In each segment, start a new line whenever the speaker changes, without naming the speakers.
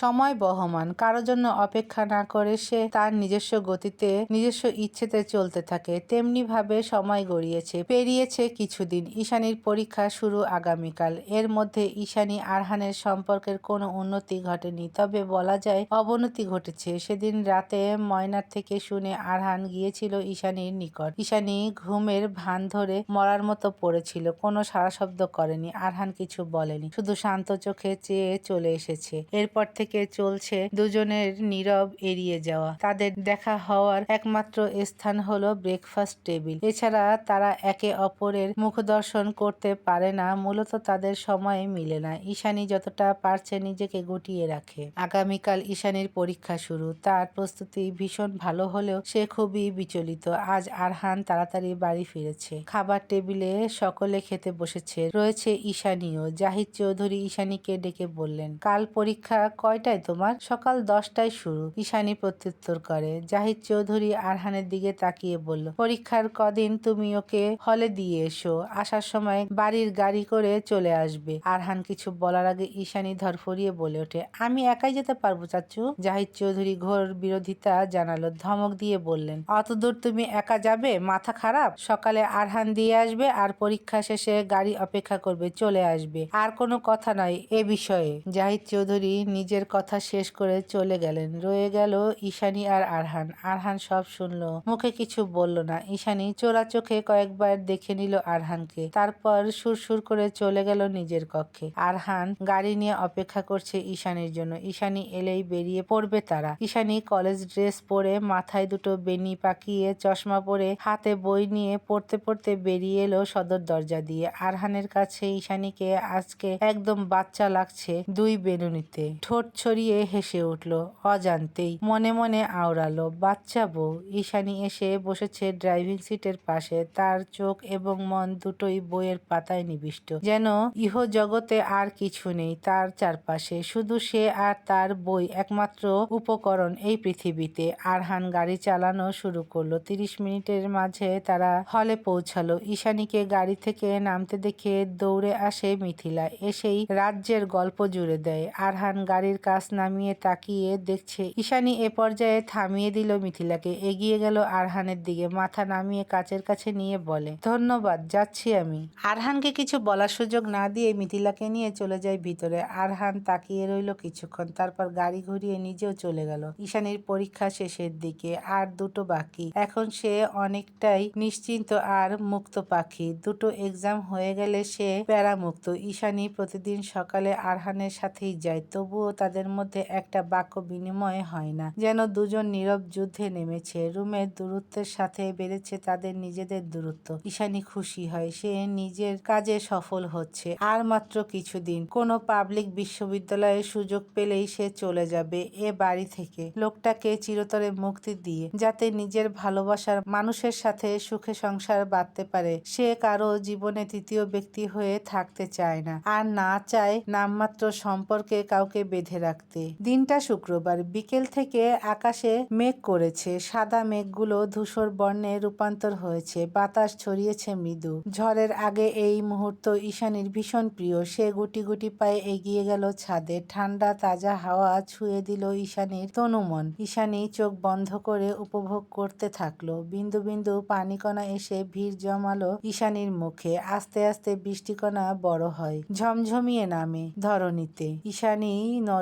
সময় বহমান। কারও জন্য অপেক্ষা না করে সে তার নিজস্ব গতিতে, নিজস্ব ইচ্ছেতে চলতে থাকে। তেমনি ভাবে সময় গড়িয়েছে, পেরিয়েছে কিছুদিন। ঈশানীর পরীক্ষা শুরু আগামীকাল। এর মধ্যে ঈশানী আরহানের সম্পর্কের কোনো উন্নতি ঘটেনি। তবে বলা যায়, অবনতি ঘটেছে। সেদিন রাতে ময়নার থেকে শুনে আরহান গিয়েছিল ঈশানীর নিকট। ঈশানী ঘুমের ভান ধরে মরার মতো পড়েছিল। কোনো সারা শব্দ করেনি। আরহান কিছু বলেনি। শুধু শান্ত চোখে চেয়ে চলে এসেছে। এরপর থেকে চলছে দুজনের নীরব এড়িয়ে যাওয়া। তাদের দেখা হওয়ার একমাত্র স্থান হলো ব্রেকফাস্ট টেবিল এছাড়া তারা একে অপরের মুখদর্শন করতে পারে না, মূলত তাদের সময় মিলে না। ঈশানী যতটা পারছে নিজেকে গুটিয়ে রাখে। আগামীকাল ঈশানীর পরীক্ষা শুরু। তার প্রস্তুতি ভীষণ ভালো হলেও সে খুবই বিচলিত। আজ আরহান তাড়াতাড়ি বাড়ি ফিরেছে। খাবার টেবিলে সকলে খেতে বসেছে। রয়েছে ঈশানীও। জাহিদ চৌধুরী ঈশানীকে ডেকে বললেন, কাল পরীক্ষা কয়টায় তোমার সকাল দশটায় শুরু, ঈশানী প্রত্যুত্তর করে। জাহিদ চৌধুরী আরহানের দিকে তাকিয়ে বলল, পরীক্ষার কদিন তুমি ওকে হলে দিয়ে এসো। আসার সময় বাড়ির গাড়ি করে চলে আসবে। আরহান কিছু বলার আগে ঈশানী ধরফরিয়ে বলে ওঠে, আমি একাই যেতে পারব চাচু? জাহিদ চৌধুরী ঘোর বিরোধিতা জানালো, ধমক দিয়ে বললেন, অতদূর তুমি একা যাবে? মাথা খারাপ? সকালে আরহান দিয়ে আসবে আর পরীক্ষা শেষে গাড়ি অপেক্ষা করবে, চলে আসবে। আর কোনো কথা নয় এ বিষয়ে। জাহিদ চৌধুরী নিজের কথা শেষ করে চলে গেলেন। রয়ে গেল ঈশানী আর আরহান। আরহান সব শুনলো। মুখে কিছু বলল না। ঈশানী চোরা চোখে কয়েকবার দেখে নিল আরহানকে। তারপর সুরসুর করে চলে গেল নিজের কক্ষে। আরহান গাড়ি নিয়ে অপেক্ষা করছে ঈশানীর জন্য। ঈশানী এলেই বেরিয়ে পড়বে তারা। ঈশানী কলেজ ড্রেস পরে মাথায় দুটো বেনি পাকিয়ে চশমা পরে হাতে বই নিয়ে পড়তে পড়তে বেরিয়ে এলো সদর দরজা দিয়ে। আরহানের কাছে ঈশানীকে আজকে একদম বাচ্চা লাগছে দুই বেনুনিতে। ঠোঁট ছড়িয়ে হেসে উঠল, অজান্তেই মনে মনে আওড়ালো, বাচ্চা বউ। ঈশানী এসে বসেছে ড্রাইভিং সিটের পাশে, তার চোখ এবং মন দুটোই বইয়ের পাতায় নিবিষ্ট। যেন ইহ জগতে আর কিছু নেই তার চারপাশে, শুধু সে আর তার বই একমাত্র উপকরণ এই পৃথিবীতে। আরহান গাড়ি চালানো শুরু করল, তিরিশ মিনিটের মাঝে তারা হলে পৌঁছালো। ঈশানীকে গাড়ি থেকে নামতে দেখে দৌড়ে আসে মিথিলা, এসেই রাজ্যের গল্প জুড়ে দেয়। আরহান গাড়ির কাছ নামিয়ে তাকিয়ে দেখছে। ঈশানি এ পর্যায়ে থামিয়ে দিল মিথিলাকে। এগিয়ে গেল আরহানের দিকে। মাথা নামিয়ে কাচের কাছে নিয়ে বলে, ধন্যবাদ, যাচ্ছি আমি। আরহানকে কিছু বলার সুযোগ না দিয়ে মিথিলাকে নিয়ে চলে যায় ভিতরে। আরহান তাকিয়ে রইল কিছুক্ষণ, তারপর গাড়ি ঘুরিয়ে নিজেও চলে গেল। ঈশানীর পরীক্ষা শেষের দিকে আর দুটো বাকি। এখন সে অনেকটাই নিশ্চিন্ত আর মুক্ত পাখি। দুটো এক্সাম হয়ে গেলে সে প্যারামুক্ত। ঈশানি প্রতিদিন সকালে আরহানের সাথেই যায়, তবুও তাদের মধ্যে একটা বাক্য বিনিময় হয় না। যেন দুজন নীরব যুদ্ধে নেমেছে রুমের দূরত্বের সাথে বেড়েছে তাদের নিজেদের দূরত্ব। ঈশানী খুশি হয়, সে নিজের কাজে সফল হচ্ছে। আর মাত্র কিছুদিন, কোনো পাবলিক বিশ্ববিদ্যালয়ে সুযোগ পেলেই সে চলে যাবে এ বাড়ি থেকে। লোকটাকে চিরতরে মুক্তি দিয়ে, যাতে নিজের ভালোবাসার মানুষের সাথে সুখে সংসার বাঁধতে পারে। সে কারও জীবনে তৃতীয় ব্যক্তি হয়ে থাকতে চায় না। আর না চায় নামমাত্র সম্পর্কে কাউকে বেঁধে রাখতে। দিনটা শুক্রবার, বিকেল থেকে আকাশে মেঘ করেছে। সাদা মেঘগুলো ধূসর বর্ণে রূপান্তর হয়েছে। বাতাস ছড়িয়েছে মৃদু। ঝড়ের আগে এই মুহূর্ত ঈশানীর ভীষণ প্রিয়। সে গুটি গুটি পায়ে এগিয়ে গেল ছাদে। ঠান্ডা, তাজা হাওয়া ছুঁয়ে দিল ঈশানীর তনুমন। ঈশানী চোখ বন্ধ করে উপভোগ করতে থাকল। বিন্দু বিন্দু পানিকণা এসে ভিড় জমালো ঈশানীর মুখে। আস্তে আস্তে বৃষ্টিকণা বড় হয়। ঝমঝমিয়ে নামে ধরণীতে। ঈশানী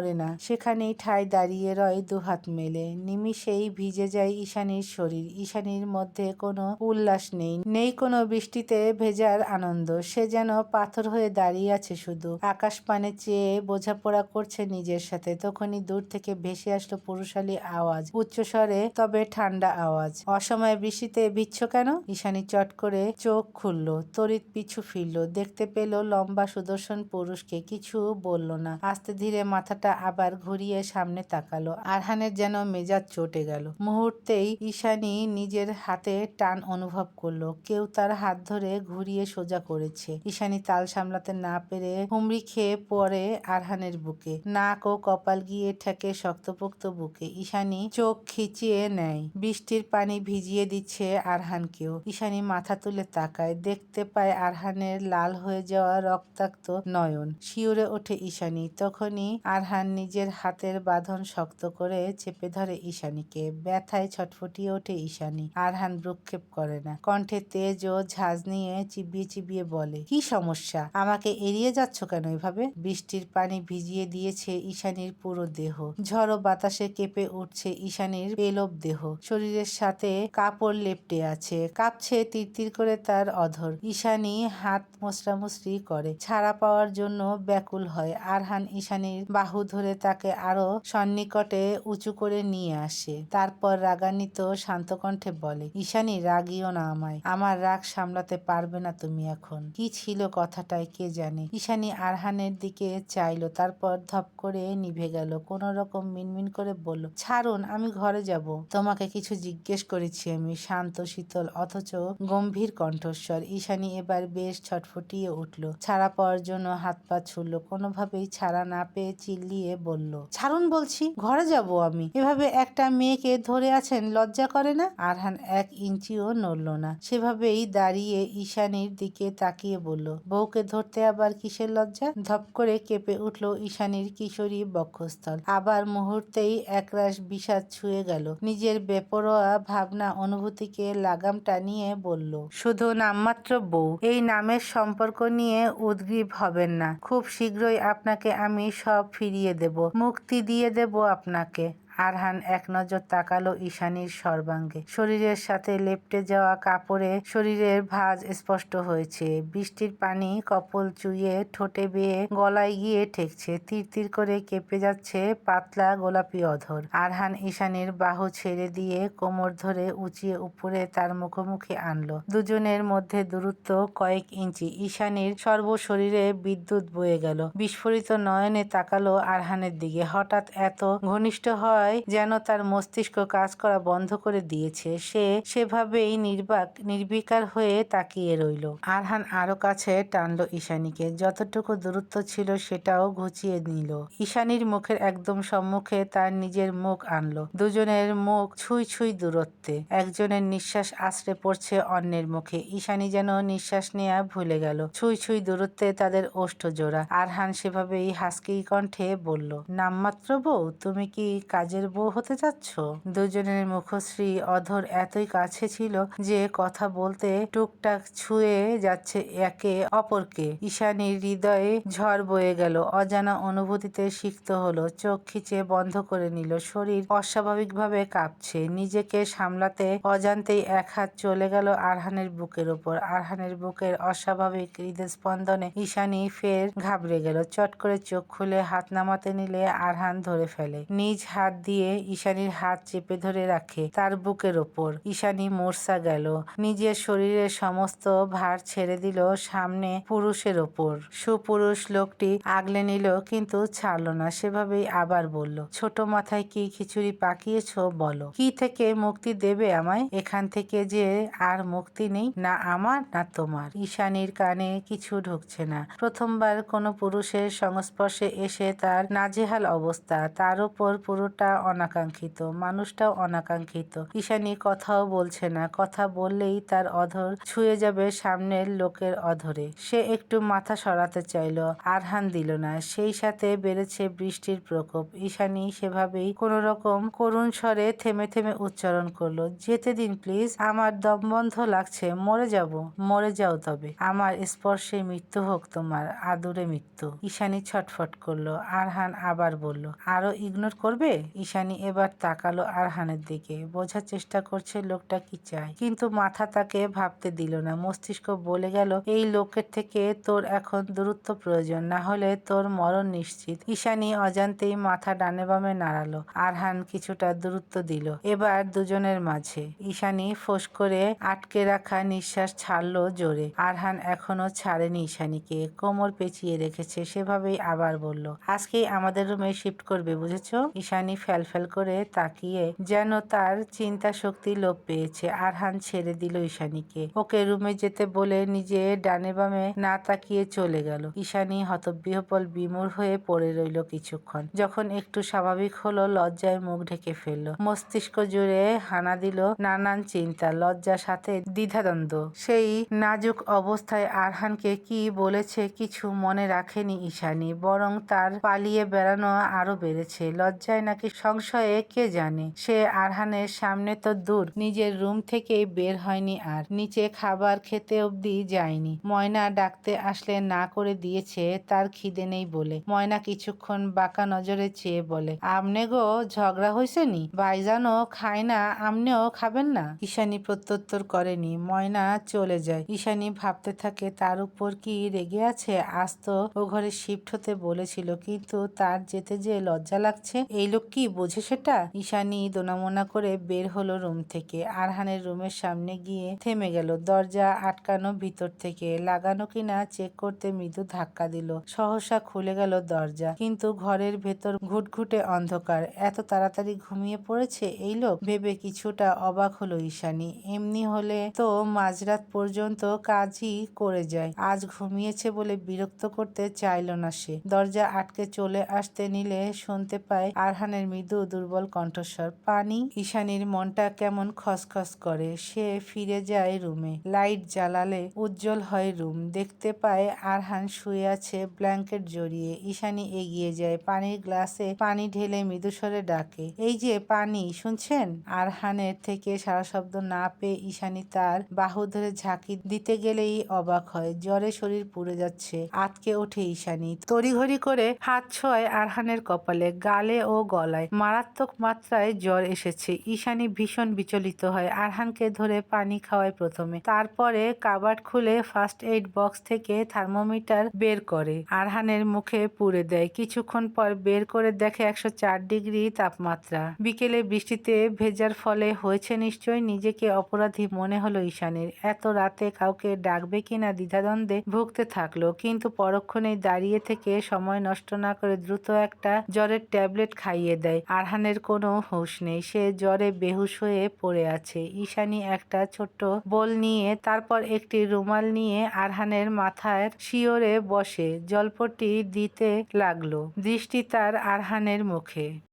নড়ে না। সেখানেই ঠাই দাঁড়িয়ে রয় দুহাত মেলে। নিমিষেই ভিজে যায় ঈশানীর শরীর। ঈশানীর মধ্যে কোনো উল্লাস নেই। নেই কোনো বৃষ্টিতে ভেজার আনন্দ। সে যেন পাথর হয়ে দাঁড়িয়ে আছে শুধু। আকাশ পানে চেয়ে বোঝাপড়া করছে নিজের সাথে। তখনই দূর থেকে ভেসে আসলো পুরুষালী আওয়াজ। উচ্চস্বরে তবে ঠান্ডা আওয়াজ। অসময়ে বৃষ্টিতে ভিজছ কেন? ঈশানী চট করে চোখ খুলল। তড়িৎ পিছু ফিরল। দেখতে পেল লম্বা সুদর্শন পুরুষকে। কিছু বলল না। আস্তে ধীরে মাথাটা আবার ঘুরিয়ে সামনে তাকালো। আরহানের যেন মেজাজ চটে গেল। মুহূর্তেই ঈশানি নিজের হাতে টান অনুভব করল। কেউ তার হাত ধরে ঘুরিয়ে সোজা করেছে। ঈশানি তাল সামলাতে না পেরে হুমড়ি খেয়ে পড়ে আরহানের বুকে। নাক ও কপাল গিয়ে ঠেকে শক্তপোক্ত বুকে। ঈশানি চোখ খিচিয়ে নেয়। বৃষ্টির পানি ভিজিয়ে দিচ্ছে আরহানকেও। ঈশানী মাথা তুলে তাকায়। দেখতে পায় আরহানের লাল হয়ে যাওয়া রক্তাক্ত নয়ন। শিউরে ওঠে ঈশানি। তখনই আরহান আরহান নিজের হাতের বাঁধন শক্ত করে চেপে ধরে ঈশানীকে। ব্যথায় ছটফটিয়ে ওঠে ঈশানী। আরহান ভ্রুক্ষেপ করে না। কণ্ঠে তেজ ও ঝাঁজ নিয়ে চিবিয়ে চিবিয়ে বলে, কি সমস্যা? আমাকে এড়িয়ে যাচ্ছ কেন এভাবে? বৃষ্টির পানি ভিজিয়ে দিয়েছে ঈশানীর পুরো দেহ। ঝড়ো বাতাসে কেঁপে উঠছে ঈশানীর পেলব দেহ। শরীরের সাথে কাপড় লেপটে আছে। কাঁপছে তিরতির করে তার অধর। ঈশানী হাত মোছড়ামুছড়ি করে। ছাড়া পাওয়ার জন্য ব্যাকুল হয়। আরহান ঈশানীর বাহু ধরে তাকে আরও সন্নিকটে উঁচু করে নিয়ে আসে। তারপর রাগান্বিত শান্ত কণ্ঠে বলে, ঈশানী, রাগিও না আমায়। আমার রাগ সামলাতে পারবে না তুমি এখন। কি ছিল কথাটায় কে জানে? ঈশানী আরহানের দিকে চাইলো, তারপর ধপ করে নিভে গেল। কোন রকম মিনমিন করে বলল, ছাড়ুন, আমি ঘরে যাব। তোমাকে কিছু জিজ্ঞেস করেছি আমি, শান্ত, শীতল, অথচ গম্ভীর কণ্ঠস্বর। ঈশানী এবার বেশ ছটফটিয়ে উঠল। ছাড়া পাওয়ার জন্য হাত পা ছুড়ল। কোনোভাবেই ছাড়া না পেয়ে চিল্লিয়ে বলল, ছাড়ুন বলছি, ঘরে যাব আমি। এভাবে একটা মেয়েকে ধরে আছেন, লজ্জা করে না? আরহান এক ইঞ্চিও নড়ল না। সেভাবেই দাঁড়িয়ে ঈশানীর দিকে তাকিয়ে বলল, বউকে ধরতে আবার কিসের লজ্জা? ধপ করে কেঁপে উঠল ঈশানীর কিশোরী বক্ষস্থল। আবার মুহূর্তেই একরাশ বিষাদ ছুঁয়ে গেল। নিজের বেপরোয়া ভাবনা অনুভূতিকে লাগাম টানিয়ে বলল, শুধু নামমাত্র বউ, এই নামের সম্পর্ক নিয়ে উদ্গ্রীব হবেন না। খুব শীঘ্রই আপনাকে আমি সব ফিরিয়ে দেব মুক্তি দিয়ে দেব আপনাকে। আরহান এক নজর তাকালো ঈশানীর সর্বাঙ্গে। শরীরের সাথে লেপটে যাওয়া কাপড়ে শরীরের ভাজ স্পষ্ট হয়েছে। বৃষ্টির পানি কপল চুইয়ে ঠোঁটে বেয়ে গলায় গিয়ে ঠেকছে। তীর করে কেঁপে যাচ্ছে পাতলা গোলাপি অধর। আরহান ঈশানীর বাহু ছেড়ে দিয়ে কোমর ধরে উঁচিয়ে উপরে তার মুখোমুখি আনলো। দুজনের মধ্যে দূরত্ব কয়েক ইঞ্চি। ঈশানীর সর্বশরীরে বিদ্যুৎ বয়ে গেল। বিস্ফোরিত নয়নে তাকালো আরহানের দিকে। হঠাৎ এত ঘনিষ্ঠ হয় যেন তার মস্তিষ্ক কাজ করা বন্ধ করে দিয়েছে। সে সেভাবেই নির্বাক, নির্বিকার হয়ে তাকিয়ে রইল। আরহান আরও কাছে টানলো ঈশানীকে। যতটুকু দূরত্ব ছিল সেটাও ঘুচিয়ে নিল। ঈশানীর মুখের একদম সম্মুখে তার নিজের মুখ আনলো। দুজনের মুখ ছুঁই ছুঁই দূরত্বে। একজনের নিঃশ্বাস আশ্রে পড়ছে অন্যের মুখে। ঈশানী যেন নিঃশ্বাস নেয়া ভুলে গেল। ছুঁই ছুঁই দূরত্বে তাদের ওষ্ঠ জোড়া আরহান সেভাবেই হাসকি কণ্ঠে বলল, নামমাত্র বউ, তুমি কি কাজের বউ হতে যাচ্ছ দুজনের মুখশ্রী অধর এতই কাছে ছিল যে কথা বলতে টুকটাক ছুঁয়ে যাচ্ছে একে অপরকে। ঈশানীর হৃদয়ে ঝড় বয়ে গেল। অজানা অনুভূতিতে সিক্ত হলো। চোখ খিচে বন্ধ করে নিল। শরীর অস্বাভাবিকভাবে কাঁপছে। নিজেকে সামলাতে অজান্তেই এক হাত চলে গেল আরহানের বুকের ওপর। আরহানের বুকের অস্বাভাবিক হৃদস্পন্দনে ঈশানী ফের ঘাবড়ে গেল। চট করে চোখ খুলে হাত নামাতে নিলে আরহান ধরে ফেলে। নিজ হাত দিয়ে ঈশানীর হাত চেপে ধরে রাখে তার বুকের ওপর। ঈশানী মূর্ছা গেল। নিজের শরীরের সমস্ত ভার ছেড়ে দিল সামনে পুরুষের ওপর। সুপুরুষ লোকটি আগলে নিল কিন্তু ছাড়লো না, সেভাবেই আবার বলল, ছোট মাথায় কি খিচুড়ি পাকিয়েছ বলো। কি থেকে মুক্তি দেবে আমায়? এখান থেকে যে আর মুক্তি নেই, না আমার, না তোমার। ঈশানীর কানে কিছু ঢুকছে না। প্রথমবার কোনো পুরুষের সংস্পর্শে এসে তার নাজেহাল অবস্থা, তার উপর পুরোটা অনাকাঙ্ক্ষিত, মানুষটাও অনাকাঙ্ক্ষিত। ঈশানী কথাও বলছে না, কথা বললেই তার অধর ছুঁয়ে যাবে সামনের লোকের অধরে। সে একটু মাথা সরাতে চাইল, আরহান দিল না। সেই সাথে বেড়েছে বৃষ্টির প্রকোপ। ঈশানী সেভাবেই কোন রকম করুণ স্বরে থেমে থেমে উচ্চারণ করল, যেতে দিন প্লিজ, আমার দম বন্ধ লাগছে, মরে যাব, মরে যাও তবে। আমার স্পর্শে মৃত্যু হোক তোমার, আদুরে মৃত্যু। ঈশানী ছটফট করল, আরহান আবার বলল, আরও ইগনোর করবে? ঈশানী এবার তাকালো আরহানের দিকে। বোঝার চেষ্টা করছে লোকটা কি চায়। কিন্তু মাথা তাকে ভাবতে দিল না। মস্তিষ্ক বলে গেল, এই লোকের থেকে তোর এখন দূরত্ব প্রয়োজন। না হলে তোর মরণ নিশ্চিত। ঈশানী অজান্তেই মাথা ডানে বামে নাড়ালো। আরহান কিছুটা দূরত্ব দিল। এবার দুজনের মাঝে। ঈশানী ফোঁস করে আটকে রাখা নিঃশ্বাস ছাড়লো জোরে। আরহান এখনও ছাড়েনি ঈশানীকে। কোমর পেঁচিয়ে রেখেছে। সেভাবেই আবার বলল, আজকেই আমাদের রুমে শিফট করবে, বুঝেছ? ঈশানী ফ্যালফ্যাল করে তাকিয়ে যেন তার চিন্তা শক্তি লোপ পেয়েছে। আরহান ছেড়ে দিল ঈশানীকে। ওকে রুমে যেতে বলে নিজে ডানে বামে না তাকিয়ে চলে গেল। ঈশানী হতবিহপল বিমূর হয়ে পড়ে রইল কিছুক্ষণ। যখন একটু স্বাভাবিক হলো, লজ্জায় মুখ ঢেকে ফেলল। মস্তিষ্ক জুড়ে হানা দিল নানান চিন্তা, লজ্জার সাথে দ্বিধাদ্বন্দ্ব। সেই নাজুক অবস্থায় আরহানকে কি বলেছে কিছু মনে রাখেনি ঈশানী, বরং তার পালিয়ে বেড়ানো আরও বেড়েছে। লজ্জায় নাকি সংশয়ে কে জানে? সে আরহানের সামনে তো দূর। নিজের রুম থেকেই বের হয়নি আর। নিচে খাবার খেতে অবধি যায়নি। ময়না ডাকতে আসলে না করে দিয়েছে, তার খিদে নেই বলে। ময়না কিছুক্ষণ বাঁকা নজরে চেয়ে বলে, আমনে গো, ঝগড়া হয়েছে নি? ভাইজানও খায় না, আমনেও খাবেন না? ঈশানী প্রত্যুত্তর করেনি। ময়না চলে যায়। ঈশানী ভাবতে থাকে, তার উপর কি রেগে আছে? আজ তো ও ঘরে শিফট হতে বলেছিল, কিন্তু তার যেতে যে লজ্জা লাগছে, এই লোক কি বোঝে সেটা? ঈশানী দোনামোনা করে বের হলো রুম থেকে। আরহানের রুমের সামনে গিয়ে থেমে গেল। দরজা আটকানো ভিতর থেকে। লাগানো কিনা চেক করতে মৃদু ধাক্কা দিল। সহসা খুলে গেল দরজা। কিন্তু ঘরের ভেতর ঘুটঘুটে অন্ধকার। এত তাড়াতাড়ি ঘুমিয়ে পড়েছে এই লোক? ভেবে কিছুটা অবাক হলো ঈশানি। এমনি হলে তো মাঝরাত পর্যন্ত কাজই করে যায়। আজ ঘুমিয়েছে বলে বিরক্ত করতে চাইল না সে। দরজা আটকে চলে আসতে নিলে শুনতে পায় আরহানের মৃদু দুর্বল কণ্ঠস্বর। পানি, ঈশানীর মনটা কেমন খসখস করে। সে ফিরে যায় রুমে। লাইট জ্বালালে উজ্জ্বল হয় রুম। দেখতে পায় আরহান শুয়ে আছে ব্ল্যাঙ্কেট জড়িয়ে। ঈশানী এগিয়ে যায়। পানির গ্লাসে পানি ঢেলে মৃদুস্বরে ডাকে। এই যে পানি, শুনছেন? আরহানের থেকে সারা শব্দ না পেয়ে ঈশানী তার বাহু ধরে ঝাঁকি দিতে গেলেই অবাক হয়। জ্বরে শরীর পুড়ে যাচ্ছে। আতকে ওঠে ঈশানী। তড়িঘড়ি করে হাত ছোঁয় আরহানের কপালে, গালে ও গলায়। মারাত্মক মাত্রায় জ্বর এসেছে। ঈশানী ভীষণ বিচলিত হয়। আরহানকে ধরে পানি খাওয়ায় প্রথমে। তারপরে কাবার্ড খুলে ফার্স্ট এইড বক্স থেকে থার্মোমিটার বের করে। আরহানের মুখে পুড়ে দেয়। কিছুক্ষণ পর বের করে দেখে একশো চার ডিগ্রি তাপমাত্রা। বিকেলে বৃষ্টিতে ভেজার ফলে হয়েছে নিশ্চয়ই নিজেকে অপরাধী মনে হলো ঈশানের। এত রাতে কাউকে ডাকবে কিনা দ্বিধাদ্বন্দ্বে ভুগতে থাকল। কিন্তু পরক্ষণেই দাঁড়িয়ে থেকে সময় নষ্ট না করে দ্রুত একটা জ্বরের ট্যাবলেট খাইয়ে দেয়। আরহানের কোনো হুঁশ নেই। সে জ্বরে বেহুশ হয়ে পড়ে আছে। ঈশানী একটা ছোট্ট বল নিয়ে, তারপর একটি রুমাল নিয়ে আরহানের মাথার শিওরে বসে। জলপটি দিতে লাগল। দৃষ্টি তার আরহানের মুখে।